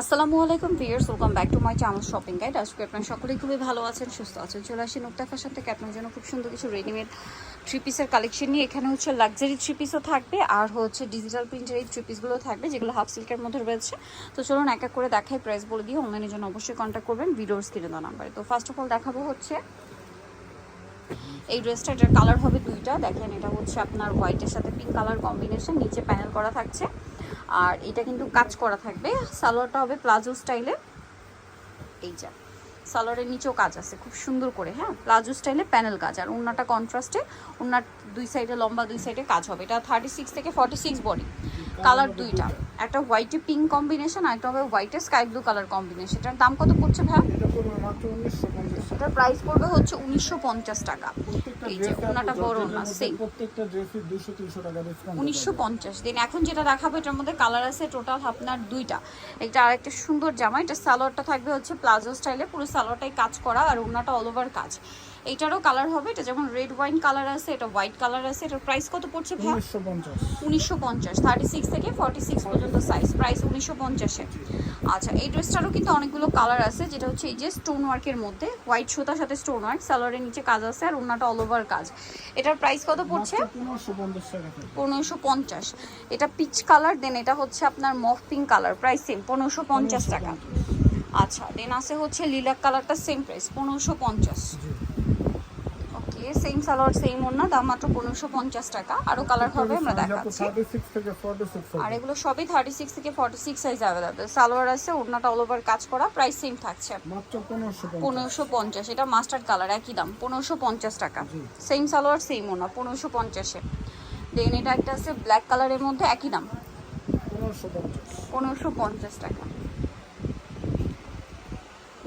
আসসালামু আলাইকুম viewers welcome back to my channel shopping guide আজকে আপনারা সকলেই খুবই ভালো আছেন, সুস্থ আছেন। চলে আসি নুক্তা ফ্যাশন থেকে। আপনার জন্য খুব সুন্দর কিছু রেডিমেড থ্রি পিসের কালেকশন নিয়ে। এখানে হচ্ছে লাক্সারি থ্রি পিসও থাকবে আর হচ্ছে ডিজিটাল প্রিন্টের এই থ্রি পিসগুলো থাকবে, যেগুলো হাফ সিল্কের মধ্যে রয়েছে। তো চলুন এক এক করে দেখাই প্রাইস বলে দিয়ে অনলাইনের জন্য অবশ্যই কন্ট্যাক্ট করবেন ভিডিওর স্ক্রিনে দেওয়া নাম্বারে তো ফার্স্ট অফ অল দেখাবো হচ্ছে এই ড্রেসটা এটার কালার হবে দুইটা। দেখেন, এটা হচ্ছে আপনার হোয়াইটের সাথে পিঙ্ক কালার কম্বিনেশন নিচে প্যানেল করা থাকছে। আর এটা কিন্তু কাজ করা থাকবে। সালোয়ারটা হবে প্লাজো স্টাইলে। এই যা, সালোয়ারের নিচেও কাজ আছে, খুব সুন্দর করে হ্যাঁ? প্লাজো স্টাইলে প্যানেল কাজ। আর ওনাটা কন্ট্রাস্টে ওনার দুই সাইডে লম্বা দুই সাইডে কাজ হবে। এটা থার্টি সিক্স থেকে ফর্টি সিক্স বডি কালার দুইটা। একটা হোয়াইটে পিঙ্ক কম্বিনেশন আর একটা হবে হোয়াইটে স্কাই ব্লু কালার কম্বিনেশন এটার দাম কত পড়ছে ভাই এটার প্রাইস পড়বে হচ্ছে উনিশশো পঞ্চাশ টাকা। এই যে ওনাটা বড় না সেম উনিশশো পঞ্চাশ। দিন এখন যেটা দেখাবো এটার মধ্যে কালার আছে টোটাল আপনার দুইটা। এটা আরেকটা সুন্দর জামা এটা সালোয়ারটা থাকবে হচ্ছে প্লাজো স্টাইলে পুরো সালোয়ারটাই কাজ করা আর ওনাটা অল ওভার কাজ। এইটারও কালার হবে। এটা যেমন রেড ওয়াইন কালার আছে এটা হোয়াইট কালার আছে এটার প্রাইস কত পড়ছে ভাই? উনিশশো পঞ্চাশ। থার্টি সিক্স থেকে ফর্টি সিক্স পর্যন্ত সাইজ প্রাইস উনিশশো পঞ্চাশে। আচ্ছা এই ড্রেসটারও কিন্তু অনেকগুলো কালার আছে যেটা হচ্ছে এই যে স্টোন ওয়ার্কের মধ্যে। হোয়াইট সুতার সাথে স্টোন ওয়ার্ক সালোয়ারের নিচে কাজ আছে আর ওনাটা অল ওভার কাজ। এটার প্রাইস কত পড়ছে। পনেরোশো পঞ্চাশ এটা পিচ কালার দেন এটা হচ্ছে আপনার mop pink colour price same পনেরোশো পঞ্চাশ টাকা। আচ্ছা দেন আছে হচ্ছে লিলাক কালারটা সেম প্রাইস পনেরোশো পঞ্চাশ। ওকে সেম সালোয়ার সেম ওনা দাম মাত্র পনেরোশো পঞ্চাশ টাকা। আরও কালার হবে আমরা দেখাচ্ছি। আর এগুলো সবই থার্টি সিক্স থেকে forty six size available salwar আছে ওড়নাটা অল ওভার কাজ করা প্রাইস সেম থাকছে। পনেরোশো পঞ্চাশ। এটা মাস্টার্ড কালার একই দাম পনেরোশো পঞ্চাশ টাকা। সেম সালোয়ার সেম ওনা পনেরোশো পঞ্চাশে। দেন এটা একটা আছে ব্ল্যাক কালারের মধ্যে একই দাম। পনেরোশো পঞ্চাশ টাকা।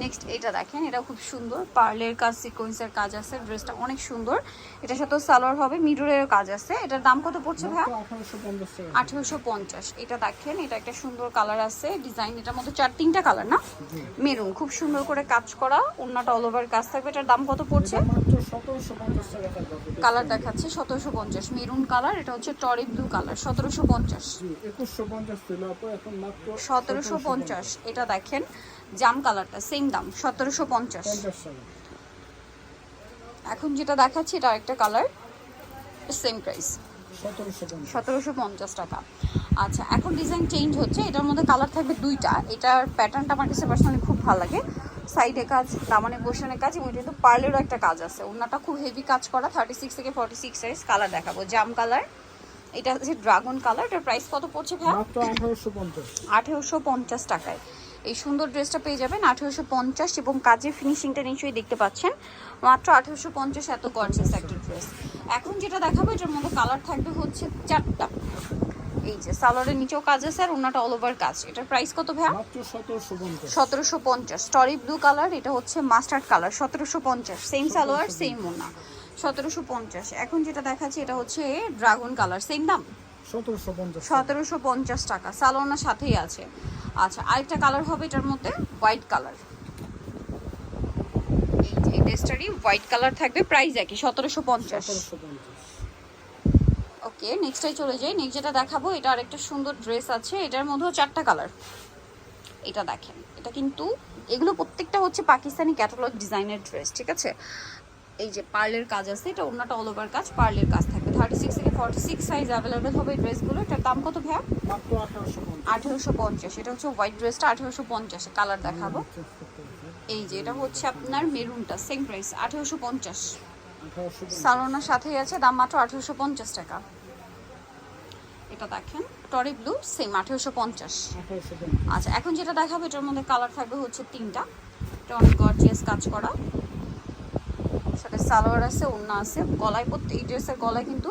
নেক্সট এটা দেখেন এটা খুব সুন্দর। পার্লের কাজ সিকোয়েন্সের কাজ আছে ড্রেসটা অনেক সুন্দর। এটার সাথে সালোয়ার হবে মিররের কাজ আছে। এটার দাম কত পড়ছে ভাই আঠারোশো পঞ্চাশ এটা দেখেন এটা একটা সুন্দর কালার আছে। ডিজাইন এটার মধ্যে চার তিনটা কালার না? মেরুন খুব সুন্দর করে কাজ করা অন্যটা অল ওভার কাজ থাকবে। এটার দাম কত পড়ছে? কালার দেখাচ্ছে সতেরোশো পঞ্চাশ। মেরুন কালার এটা হচ্ছে টরি ব্লু কালার সতেরোশো পঞ্চাশ। সতেরোশো পঞ্চাশ। এটা দেখেন জাম কালারটা সেম দাম সতেরোশো পঞ্চাশ। এখন যেটা দেখাচ্ছি এটা আরেকটা কালার সেম প্রাইস সতেরোশো পঞ্চাশ টাকা। আচ্ছা এখন ডিজাইন চেঞ্জ হচ্ছে এটার মধ্যে কালার থাকবে দুইটা। এটার প্যাটার্নটা আমার কাছে পার্সোনালি খুব ভালো লাগে। সাইডে কাজ দামানে পোর্শনের কাজ এবং এটা কিন্তু পার্লেরও একটা কাজ আছে। ওনাটা খুব হেভি কাজ করা থার্টি সিক্স থেকে ফর্টি সিক্স সাইজ কালার দেখাবো। জাম কালার এটা হচ্ছে ড্রাগন কালার এটার প্রাইস কত পড়ছে ভাই মাত্র আঠারোশো পঞ্চাশ। আঠেরোশো পঞ্চাশ টাকায়। এই সুন্দর ড্রেসটা পেয়ে যাবেন আঠেরোশো পঞ্চাশ এবং কাজের ফিনিশিংটা নিশ্চয়ই দেখতে পাচ্ছেন। মাত্র আঠেরোশো পঞ্চাশ এত গর্জেস একটা ড্রেস এখন যেটা দেখাবো এটার মধ্যে কালার থাকবে হচ্ছে চারটা। এই যে সালোয়ারের নিচেও কাজ আছে আর ওনাটা অল ওভার কাজ। এটার প্রাইস কত ভাইয়া? সতেরোশো পঞ্চাশ। স্টরি ব্লু কালার এটা হচ্ছে মাস্টার্ড কালার সতেরোশো পঞ্চাশ। সেম সালোয়ার সেম ওনা সতেরোশো পঞ্চাশ। এখন যেটা দেখাচ্ছি এটা হচ্ছে ড্রাগন কালার সেম দাম? সতেরোশো পঞ্চাশ। সতেরোশো পঞ্চাশ টাকা। সালোনার সাথেই আছে। আচ্ছা আরেকটা কালার হবে এটার মধ্যে হোয়াইট কালার এই ড্রেসটারই হোয়াইট কালার থাকবে প্রাইস একই সতেরোশো পঞ্চাশ। সতেরোশো পঞ্চাশ। ওকে নেক্সটটাই চলে যাই। নেক্সট যেটা দেখাবো এটা আরেকটা সুন্দর ড্রেস আছে এটার মধ্যেও চারটা কালার এটা দেখেন এটা কিন্তু এগুলো প্রত্যেকটা হচ্ছে পাকিস্তানি ক্যাটালগ ডিজাইনের ড্রেস ঠিক আছে? এই যে পার্লের কাজ আছে এটা অন্যটা অল ওভার কাজ পার্লের কাজ থাকবে। থার্টি সিক্স থেকে ফর্টি সিক্স সাইজ অ্যাভেলেবেল হবে এই ড্রেসগুলো এটার দাম কত মাত্র আঠেরোশো পঞ্চাশ। এটা হচ্ছে হোয়াইট ড্রেসটা আঠেরোশো পঞ্চাশে কালার দেখাবো। এই যে এটা হচ্ছে আপনার মেরুনটা সেম প্রাইস আঠেরোশো পঞ্চাশ। সালোনার সাথেই আছে দাম মাত্র আঠেরোশো পঞ্চাশ টাকা। এটা দেখেন টরি ব্লু সেম আঠেরোশো পঞ্চাশ। আচ্ছা এখন যেটা দেখাবো এটার মধ্যে কালার থাকবে হচ্ছে তিনটা। এটা অনেক গর্জিয়াস কাজ করা। সাথে সালোয়ার আছে ওড়না আছে গলায় প্রত্যেক এই ড্রেসের গলায় কিন্তু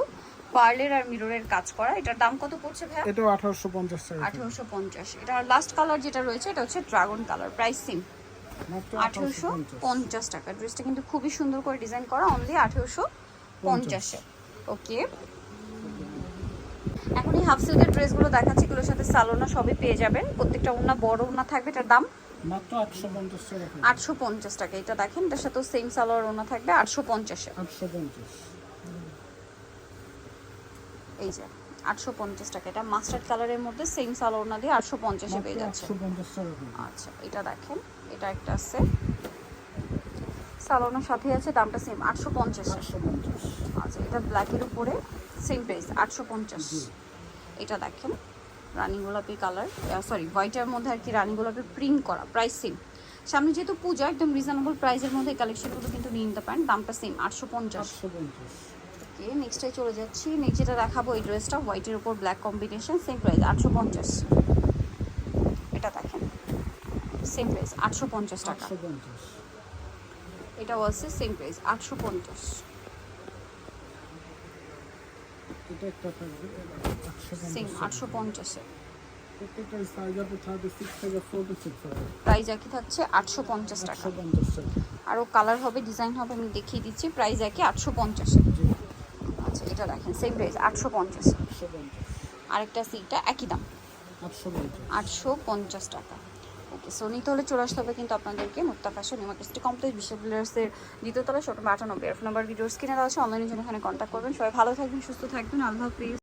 পার্লের আর মিররের কাজ করা। এটার দাম কত পড়ছে ভাই আঠারোশো পঞ্চাশ টাকা থেকে। আঠেরোশো পঞ্চাশ। এটা লাস্ট কালার যেটা রয়েছে এটা হচ্ছে ড্রাগন কালার প্রাইস সেম মাত্র আঠেরোশো আঠারোশো পঞ্চাশ। পঞ্চাশ টাকা। ড্রেসটা কিন্তু খুবই সুন্দর করে ডিজাইন করা অনলি আঠেরোশো পঞ্চাশে ওকে এখন এই হাফ সিল্কের ড্রেসগুলো দেখাচ্ছি এগুলোর সাথে সালোনা সবই পেয়ে যাবেন। প্রত্যেকটা ওনা বড় ওনা থাকবে এটার দাম মাত্র আটশো পঞ্চাশ টাকা এটা দেখেন এটার সাথেও সেম সালোয়ার ওনা থাকবে আটশো পঞ্চাশে আটশো পঞ্চাশ। এই যে আটশো পঞ্চাশ টাকা এটা মাস্টার্ড কালারের মধ্যে সেম সালোনা দিয়ে আটশো পঞ্চাশে পেয়ে যাচ্ছে। টাকা আচ্ছা এটা দেখেন এটা একটা আছে। সালোনার সাথে আছে দামটা সেম আটশো পঞ্চাশ আটশো পঞ্চাশ। আচ্ছা এটা ব্ল্যাকের উপরে সেম প্রাইস আটশো পঞ্চাশ। জি। এটা দেখেন রানী গোলাপি কালার সরি হোয়াইটের মধ্যে আর কি রানী গোলাপের প্রিন্ট করা প্রাইস সেম সামনে যেহেতু পূজা একদম রিজনেবল প্রাইসের মধ্যে কালেকশনগুলো কিন্তু নিয়ে নিতে পারেন দামটা সেম আটশো পঞ্চাশ। ওকে নেক্সটে চলে যাচ্ছি নেক্সট যেটা দেখাবো এই ড্রেসটা হোয়াইটের উপর ব্ল্যাক কম্বিনেশন সেম প্রাইস আটশো পঞ্চাশ। এটা দেখেন সেম প্রাইস আটশো পঞ্চাশ টাকা। এটাও আছে সেম প্রাইস আটশো পঞ্চাশ। এটা একটা থাকবে আটশো সেম পঞ্চাশ। আটশো পঞ্চাশে প্রত্যেকটা সাইজ আপনি থার্টি সিক্স থেকে ফোর্টি সিক্স প্রাইস একই থাকছে আটশো পঞ্চাশ টাকা। আরও কালার হবে ডিজাইন হবে আমি দেখিয়ে দিচ্ছি। প্রাইস একই আটশো পঞ্চাশে আচ্ছা এটা দেখেন সেম প্রাইস আটশো পঞ্চাশে আরেকটা সিটা একই দাম। আটশো পঞ্চাশ টাকা। সো নিতে হলে চলে আসতে হবে কিন্তু আপনাদেরকে মুক্তা ফ্যাশন ইমার্কেসটি কমপ্লেক্স বিশ্ববিদ্যালয়ের দ্বিতীয়তলা ছোটো আটানব্বই এর নাম্বার ভিডিও স্ক্রিনে দেওয়া আছে অনলাইনের জন্য এখানে কন্ট্যাক্ট করবেন। সবাই ভালো থাকবেন, সুস্থ থাকবেন, আল্লাহ হাফিজ।